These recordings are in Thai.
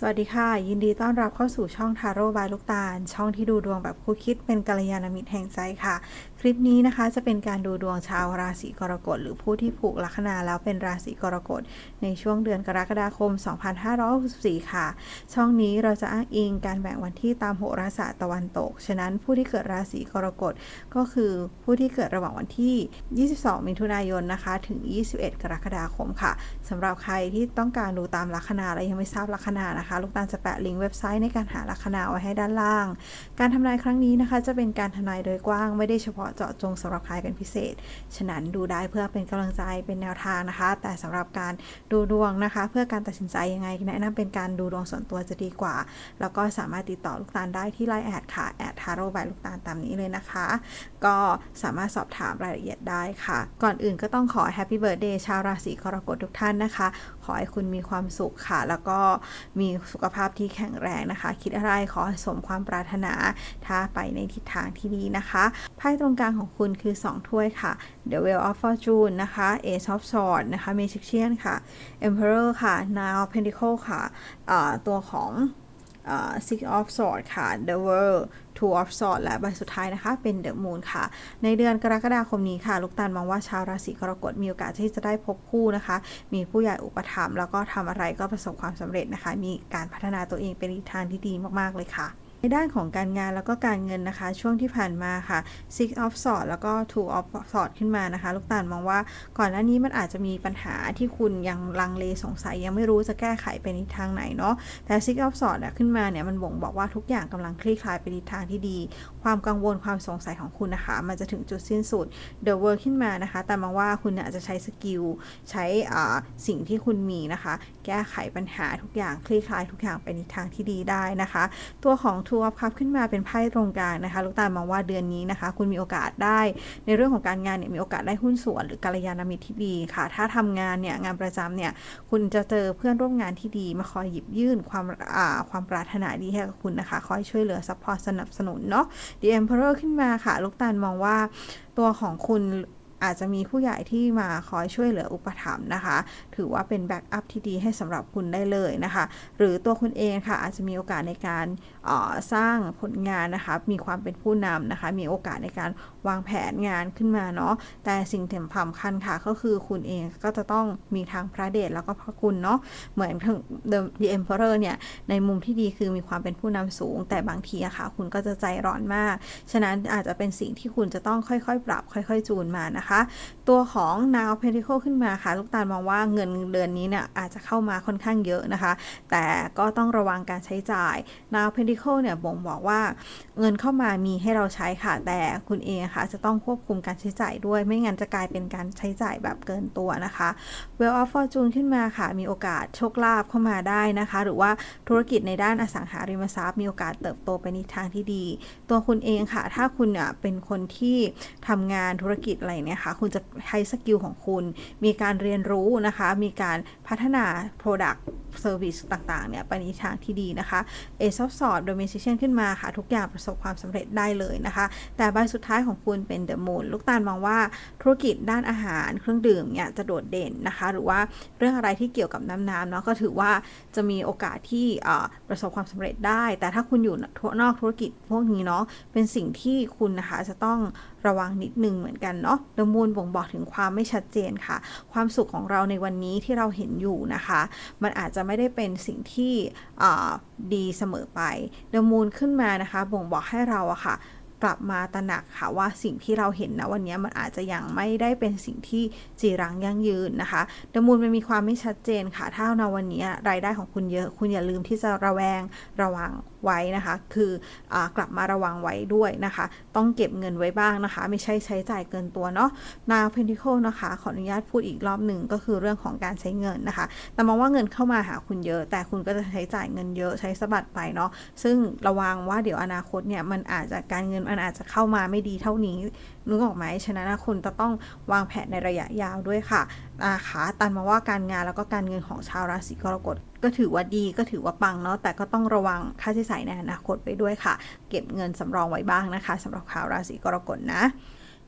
สวัสดีค่ะ ยินดีต้อนรับเข้าสู่ช่องทาโร่บายลูกตาล ช่องที่ดูดวงแบบคู่คิดเป็นกัลยาณมิตรแห่งใจค่ะคลิปนี้นะคะจะเป็นการดูดวงชาวราศีกรกฎหรือผู้ที่ผูกลัคนาแล้วเป็นราศีกรกฎในช่วงเดือนกรกฎาคม 2564 ค่ะ ช่องนี้เราจะอ้างอิงการแบ่งวันที่ตามโหราศาสตร์ตะวันตก ฉะนั้นผู้ที่เกิดราศีกรกฎก็คือผู้ที่เกิดระหว่างวันที่ 22 มิถุนายนนะคะ ถึง 21 กรกฎาคมค่ะสำหรับใครที่ต้องการดูตามลัคนาและยังไม่ทราบลัคนานะคะ ลูกตาลจะแปะลิงก์เว็บไซต์ในการหาลัคนาไว้ให้ด้านล่าง การทำนายครั้งนี้นะคะ จะเป็นการทำนายโดยกว้างไม่ได้เฉพาะเจาะจงสำหรับใครเป็นพิเศษ ฉะนั้นดูได้เพื่อเป็นกำลังใจเป็นแนวทางนะคะ แต่สำหรับการดูดวงนะคะ เพื่อการตัดสินใจยังไงแนะนำเป็นการดูดวงส่วนตัวจะดีกว่า แล้วก็สามารถติดต่อลูกตาลได้ที่ไลน์แอดค่ะแอดทาโร่บายลูกตาลตามนี้เลยนะคะ ก็สามารถสอบถามรายละเอียดได้ค่ะ ก่อนอื่นก็ต้องขอแฮปปี้เบิร์ดเดย์ชาวราศีกรกฎทุกท่านนะคะ ขอให้คุณมีความสุขค่ะ แล้วก็มีสุขภาพที่แข็งแรงนะคะ คิดอะไรขอสมความปรารถนา ถ้าไปในทิศทางที่ดีนะคะไพ่ตรงกลางของคุณคือ 2 ถ้วยค่ะ The Wheel of Fortune นะคะ Ace of Swords นะคะ Magician ค่ะ Emperor ค่ะ Nine of Pentacles ค่ะตัวของ Six of Swords ค่ะ The World Two of Swords และใบสุดท้ายนะคะ เป็น The Moon ค่ะ ในเดือนกรกฎาคมนี้ค่ะ ลูกตาลมองว่าชาวราศีกรกฎมีโอกาสที่จะได้พบคู่นะคะ มีผู้ใหญ่อุปถัมภ์แล้วก็ทำอะไรก็ประสบความสำเร็จนะคะ มีการพัฒนาตัวเองเป็นทางที่ดีมาก ๆ เลยค่ะ ในด้านของการงานแล้วก็การเงินนะคะ ช่วงที่ผ่านมาค่ะ Six of sword แล้วก็ Two of sword ขึ้นมานะคะ ลูกตาลมองว่าก่อนหน้านี้มันอาจจะมีปัญหาที่คุณยังลังเลสงสัยยังไม่รู้จะแก้ไขไปในทางไหนเนาะแต่ Six of sword ขึ้นมาเนี่ยมันบ่งบอกว่าทุกอย่างกำลังคลี่คลายไปในทางที่ดีความกังวลความสงสัยของคุณนะคะ มันจะถึงจุดสิ้นสุด The World ขึ้นมานะคะ แต่มองว่าคุณอาจจะใช้สกิล ใช้สิ่งที่คุณมีนะคะ แก้ไขปัญหาทุกอย่าง คลี่คลายทุกอย่างไปในทางที่ดีได้นะคะ ตัวของ Two of Cup ขึ้นมาเป็นไพ่ตรงกลางนะคะ ลูกตามองว่าเดือนนี้นะคะ คุณมีโอกาสได้ ในเรื่องของการงานเนี่ย มีโอกาสได้หุ้นส่วนหรือกัลยาณมิตรที่ดีค่ะ ถ้าทำงานเนี่ย งานประจำเนี่ย คุณจะเจอเพื่อนร่วมงานที่ดี มาคอยหยิบยื่นความความปรารถนาดีให้กับคุณนะคะ คอยช่วยเหลือซัพพอร์ตสนับสนุนเนาะ The Emperor ขึ้นมาค่ะ ลูกตาลมองว่าตัวของคุณ อาจจะมีผู้ใหญ่ที่มาคอยช่วยเหลืออุปถัมภ์นะคะ ถือว่าเป็นแบ็กอัพที่ดีให้สำหรับคุณได้เลยนะคะ หรือตัวคุณเองค่ะอาจจะมีโอกาสในการสร้างผลงานนะคะ มีความเป็นผู้นำนะคะ มีโอกาสในการวางแผนงานขึ้นมาเนาะ แต่สิ่งที่สำคัญค่ะก็คือคุณเองก็จะต้องมีทางพระเดชแล้วก็พระคุณเนาะ เหมือนถึง The Emperor เนี่ย ในมุมที่ดีคือมีความเป็นผู้นำสูง แต่บางทีอะค่ะ คุณก็จะใจร้อนมาก ฉะนั้นอาจจะเป็นสิ่งที่คุณจะต้องค่อยๆ ปรับ ค่อย ๆ จูนมานะคะตัวของ Now Pentacle ขึ้นมาค่ะ ลูกตาลมองว่าเงินเดือนนี้เนี่ยอาจจะเข้ามาค่อนข้างเยอะนะคะ แต่ก็ต้องระวังการใช้จ่าย Now Pentacle เนี่ยบ่งบอกว่าเงินเข้ามามีให้เราใช้ค่ะ แต่คุณเองค่ะจะต้องควบคุมการใช้จ่ายด้วย ไม่งั้นจะกลายเป็นการใช้จ่ายแบบเกินตัวนะคะ Well of Fortune ขึ้นมาค่ะ มีโอกาสโชคลาภเข้ามาได้นะคะ หรือว่าธุรกิจในด้านอสังหาริมทรัพย์ มีโอกาสเติบโตไปในทางที่ดี ตัวคุณเองค่ะ ถ้าคุณเนี่ยเป็นคนที่ทำงานธุรกิจอะไรเนี่ยคะ คุณจะใช้สกิลของคุณ มีการเรียนรู้นะคะ มีการพัฒนา Product Service ต่างๆ เนี่ย ไปในทางที่ดีนะคะ Ace of Swords Domestication ขึ้นมาค่ะ ทุกอย่างประสบความสำเร็จได้เลยนะคะ แต่ใบสุดท้ายของคุณเป็น The Moon ลูกตาลมองว่าธุรกิจด้านอาหารเครื่องดื่มเนี่ยจะโดดเด่นนะคะ หรือว่าเรื่องอะไรที่เกี่ยวกับน้ำน้ำเนาะก็ถือว่าจะมีโอกาสที่ประสบความสำเร็จได้ แต่ถ้าคุณอยู่นอกธุรกิจพวกนี้เนาะเป็นสิ่งที่คุณนะคะจะต้องระวังนิดนึงเหมือนกันเนาะเดมูลบ่งบอกถึงความไม่ชัดเจนค่ะ ความสุขของเราในวันนี้ที่เราเห็นอยู่นะคะ มันอาจจะไม่ได้เป็นสิ่งที่ดีเสมอไปเดมูลขึ้นมานะคะ บ่งบอกให้เราอะค่ะ กลับมาตระหนักค่ะว่าสิ่งที่เราเห็นนะวันนี้มันอาจจะยังไม่ได้เป็นสิ่งที่จีรังยั่งยืนนะคะดมูลมันมีความไม่ชัดเจนค่ะ ถ้าในวันนี้รายได้ของคุณเยอะ คุณอย่าลืมที่จะระแวงระวังไว้นะคะ คืออกลับมาระวังไว้ด้วยนะคะ ต้องเก็บเงินไว้บ้างนะคะ ไม่ใช่ใช้จ่ายเกินตัวเนาะนาเพนทิโคนะคะ ขออนุญาตพูดอีกรอบหนึ่งก็คือเรื่องของการใช้เงินนะคะ แต่มองว่าเงินเข้ามาหาคุณเยอะ แต่คุณก็จะใช้จ่ายเงินเยอะใช้สะบัดไปเนาะซึ่งระวังว่าเดี๋ยวอนาคตเนี่ยมันอาจจะการเงินมันอาจจะเข้ามาไม่ดีเท่านี้นึกออกไหมฉะนั้นคุณจะต้องวางแผนในระยะยาวด้วยค่ะนะคะตันมาว่าการงานแล้วก็การเงินของชาวราศีกรกฎก็ถือว่าดีก็ถือว่าปังเนาะแต่ก็ต้องระวังค่าใช้จ่ายในอนาคตไปด้วยค่ะ เก็บเงินสำรองไว้บ้างนะคะสำหรับชาวราศีกรกฎนะ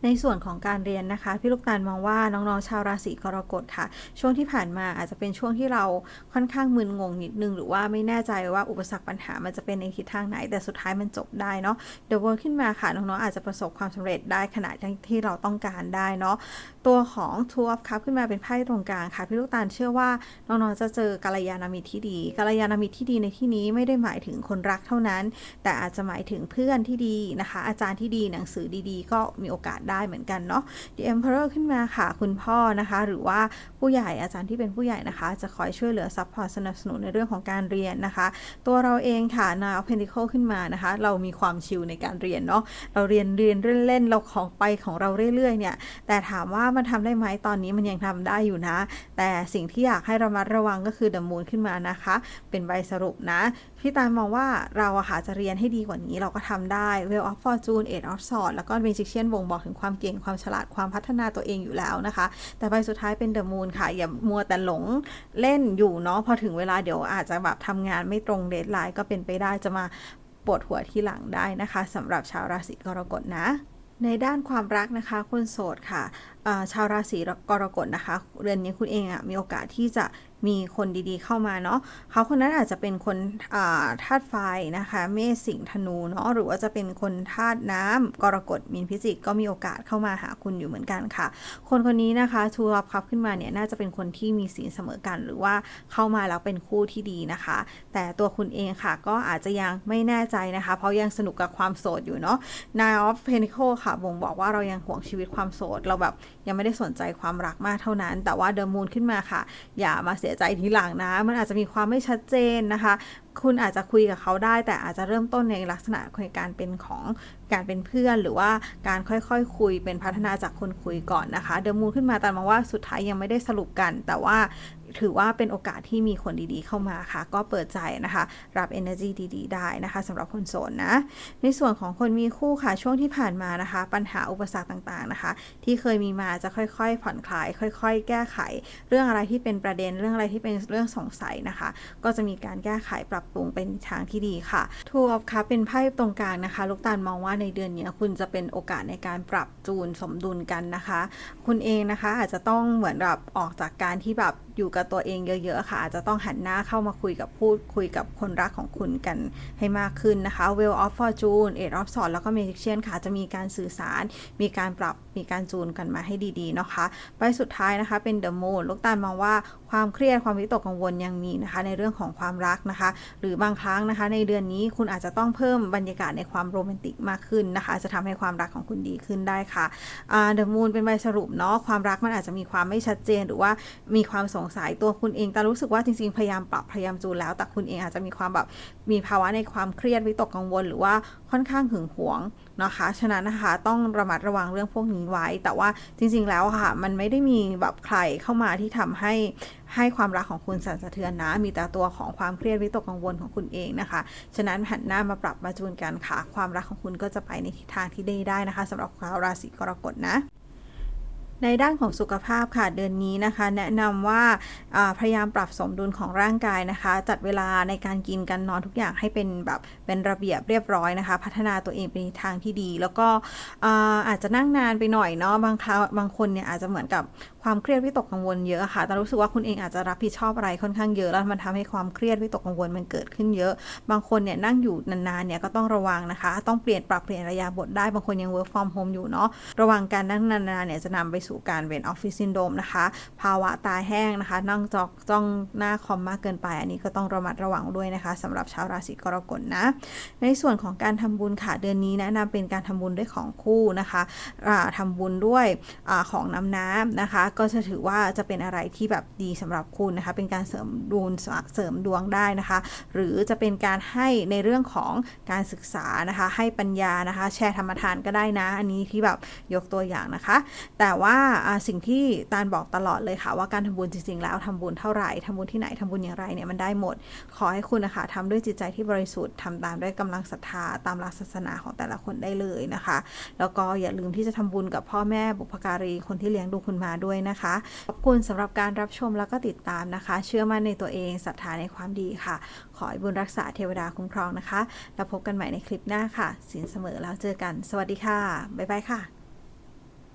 ในส่วนของการเรียนนะคะ พี่ลูกตาลมองว่าน้องๆชาวราศีกรกฎค่ะ ช่วงที่ผ่านมาอาจจะเป็นช่วงที่เราค่อนข้างมึนงงนิดนึง หรือว่าไม่แน่ใจว่าอุปสรรคปัญหามันจะเป็นในทิศทางไหน แต่สุดท้ายมันจบได้เนาะเด e w เวิร์ขึ้นมาค่ะน้องๆอาจจะประสบความสำเร็จได้ขนาดที่เราต้องการได้เนาะตัวของ Two of Cups ขึ้นมาเป็นไพ่ตรงกลางค่ะ พี่ลูกตาลเชื่อว่าน้องๆจะเจอกัลยาณมิตรที่ดีกัลยาณมิตรที่ดีในที่นี้ไม่ได้หมายถึงคนรักเท่านั้น แต่อาจจะหมายถึงเพื่อนที่ดีนะคะ อาจารย์ที่ดีหนังสือดีๆ ก็มีโอกาสได้เหมือนกันเนาะ The Emperor ขึ้นมาค่ะ คุณพ่อนะคะ หรือว่าผู้ใหญ่อาจารย์ที่เป็นผู้ใหญ่นะคะ จะคอยช่วยเหลือซัพพอร์ตสนับสนุนในเรื่องของการเรียนนะคะ ตัวเราเองค่ะ Nine of Pentacles ขึ้นมานะคะ เรามีความชิลในการเรียนเนาะ เราเรียนเรียนเล่นๆเราของไปของเราเรื่อยๆเนี่ย แต่ถามว่ามันทำได้ไหมตอนนี้มันยังทำได้อยู่นะ แต่สิ่งที่อยากให้ระมัดระวังก็คือ The Moon ขึ้นมานะคะ เป็นใบสรุปนะ พี่ตาลมองว่าเราอะค่ะจะเรียนให้ดีกว่านี้เราก็ทำได้ Wheel of Fortune Eight of Swords แล้วก็ Magician บ่งบอกถึงความเก่งความฉลาดความพัฒนาตัวเองอยู่แล้วนะคะ แต่ใบสุดท้ายเป็น The Moon ค่ะ อย่ามัวแต่หลงเล่นอยู่เนาะพอถึงเวลาเดี๋ยวอาจจะแบบทำงานไม่ตรงเดทไลน์ก็เป็นไปได้จะมาปวดหัวที่หลังได้นะคะสำหรับชาวราศีกรกฎนะในด้านความรักนะคะคนโสดค่ะชาวราศีกรกฎนะคะ เดือนนี้คุณเองอะมีโอกาสที่จะมีคนดีๆเข้ามาเนาะเขาคนนั้นอาจจะเป็นคนาธาตุไฟนะคะ เมษสิงธนูเนาะหรือว่าจะเป็นคนธาตุน้ำกรกฎมีนพิจิกก็มีโอกาสเข้ามาหาคุณอยู่เหมือนกันค่ะ คนคนนี้นะคะทูรับครับขึ้นมาเนี่ยน่าจะเป็นคนที่มีศีลเสมอกัน หรือว่าเข้ามาแล้วเป็นคู่ที่ดีนะคะ แต่ตัวคุณเองค่ะก็อาจจะยังไม่แน่ใจนะคะ เพราะยังสนุกกับความโสดอยู่เนาะ Nine of Pentacles ค่ะบ่งบอกว่าเรายังห่วงชีวิตความโสดเราแบบ ยังไม่ได้สนใจความรักมากเท่านั้น แต่ว่าเดอะมูนขึ้นมาค่ะ อย่ามาเสียใจทีหลังนะ มันอาจจะมีความไม่ชัดเจนนะคะคุณอาจจะคุยกับเขาได้ แต่อาจจะเริ่มต้นในลักษณะของการเป็นของการเป็นเพื่อน หรือว่าการค่อยๆคคุยเป็นพัฒนาจากคนคุยก่อนนะคะเด e m มูนขึ้นมาแต่มองว่าสุดท้ายยังไม่ได้สรุปกัน แต่ว่าถือว่าเป็นโอกาสที่มีคนดีๆเข้ามาค่ะ ก็เปิดใจนะคะ รับ energy ดีๆ ได้นะคะสำหรับคนโสดนะ ในส่วนของคนมีคู่ค่ะ ช่วงที่ผ่านมานะคะ ปัญหาอุปสรรคต่างๆนะคะ ที่เคยมีมาจะค่อยๆ ผ่อนคลาย ค่อย ๆ แก้ไข เรื่องอะไรที่เป็นประเด็นเรื่องอะไรที่เป็นเรื่องสงสัยนะคะ ก็จะมีการแก้ไขปรับปรุงเป็นทางที่ดีค่ะ Two of Cups เป็นไพ่ตรงกลางนะคะ ลูกตาลมองว่าในเดือนนี้คุณจะเป็นโอกาสในการปรับจูนสมดุลกันนะคะ คุณเองนะคะอาจจะต้องเหมือนแบบออกจากการที่แบบ อยู่กับตัวเองเยอะ ๆ ค่ะ อาจจะต้องหันหน้าเข้ามาคุยกับพูดคุยกับคนรักของคุณกันให้มากขึ้นนะคะ Wheel of Fortune Eight of s w o r d แล้วก็ Magician ค่ะ จะมีการสื่อสาร มีการปรับมีการจูนกันมาให้ดีๆนะคะใบสุดท้ายนะคะเป็น The Moon ลูกตาลมองว่าความเครียดความวิตกกังวลยังมีนะคะ ในเรื่องของความรักนะคะ หรือบางครั้งนะคะ ในเดือนนี้คุณอาจจะต้องเพิ่มบรรยากาศในความโรแมนติกมากขึ้นนะคะ จะทำให้ความรักของคุณดีขึ้นได้ค่ะ The Moon เป็นใบสรุปเนาะความรักมันอาจจะมีความไม่ชัดเจนหรือว่ามีความสงสัยตัวคุณเองแต่รู้สึกว่าจริงๆ พยายามปรับพยายามจูนแล้ว แต่คุณเองอาจจะมีความแบบมีภาวะในความเครียดวิตกกังวล หรือว่าค่อนข้างหึงหวงนะคะฉะนั้นนะคะต้องระมัดระวังเรื่องพวกนี้ไว้ แต่ว่าจริง ๆ แล้วค่ะ มันไม่ได้มีแบบใครเข้ามาที่ทำให้ให้ความรักของคุณสั่นสะเทือนนะ มีแต่ตัวของความเครียดวิตกกังวลของคุณเองนะคะ ฉะนั้นหันหน้ามาปรับมาจูนกันค่ะ ความรักของคุณก็จะไปในทิศทางที่ดีได้นะคะสำหรับชาวราศีกรกฎนะ ในด้านของสุขภาพค่ะเดือนนี้นะคะ แนะนำว่าอ่าพยายามปรับสมดุลของร่างกายนะคะ จัดเวลาในการกินกันนอนทุกอย่างให้เป็นแบบเป็นระเบียบเรียบร้อยนะคะ พัฒนาตัวเองไปในทางที่ดี แล้วก็อาอาจจะนั่งนานไปหน่อยเนาะบางคราวบางคนเนี่ยอาจจะเหมือนกับความเครียดวิตกกังวลเยอะค่ะ แต่รู้สึกว่าคุณเองอาจจะรับผิดชอบอะไรค่อนข้างเยอะแล้วมันทำให้ความเครียดวิตกกังวลมันเกิดขึ้นเยอะ บางคนเนี่ยนั่งอยู่นานๆเนี่ยก็ต้องระวังนะคะ ต้องเปลี่ยนปรับเปลี่ยนระยะบทได้ บางคนยัง work from home อยู่เนาะ ระวังการนั่งนานๆเนี่ยจะนำไปสการเวนออฟฟิศซินโดมนะคะ ภาวะตาแห้งนะคะ นั่งจอกจ้องหน้าคอมมากเกินไป อันนี้ก็ต้องระมัดระวังด้วยนะคะสำหรับชาวราศีกรกฎนะ ในส่วนของการทำบุญค่ะเดือนนี้แนะนำเป็นการทำบุญด้วยของคู่นะคะอ่าทำบุญด้วยอของน้ำน้ำนะคะ ก็จะถือว่าจะเป็นอะไรที่แบบดีสำหรับคุณนะคะ เป็นการเสริมดวงเสริมดวงได้นะคะ หรือจะเป็นการให้ในเรื่องของการศึกษานะคะ ให้ปัญญานะคะ แชร์ธรรมทานก็ได้นะ อันนี้ที่แบบยกตัวอย่างนะคะ แต่ว่าอ่าสิ่งที่ตาลบอกตลอดเลยค่ะ ว่าการทำบุญจริงๆ แล้วทำบุญเท่าไหร่ทำบุญที่ไหนทำบุญอย่างไรเนี่ยมันได้หมด ขอให้คุณนะคะทำด้วยจิตใจที่บริสุทธิ์ทำตามด้วยกำลังศรัทธาตามหลักศาสนาของแต่ละคนได้เลยนะคะ แล้วก็อย่าลืมที่จะทำบุญกับพ่อแม่บุพการีคนที่เลี้ยงดูคุณมาด้วยนะคะขอบคุณสำหรับการรับชมแล้วก็ติดตามนะคะ เชื่อมั่นในตัวเองศรัทธาในความดีค่ะ ขอให้บุญรักษาเทวดาคุ้มครองนะคะ แล้วพบกันใหม่ในคลิปหน้าค่ะสินเสมอแล้วเจอกัน สวัสดีค่ะบ๊ายบายค่ะ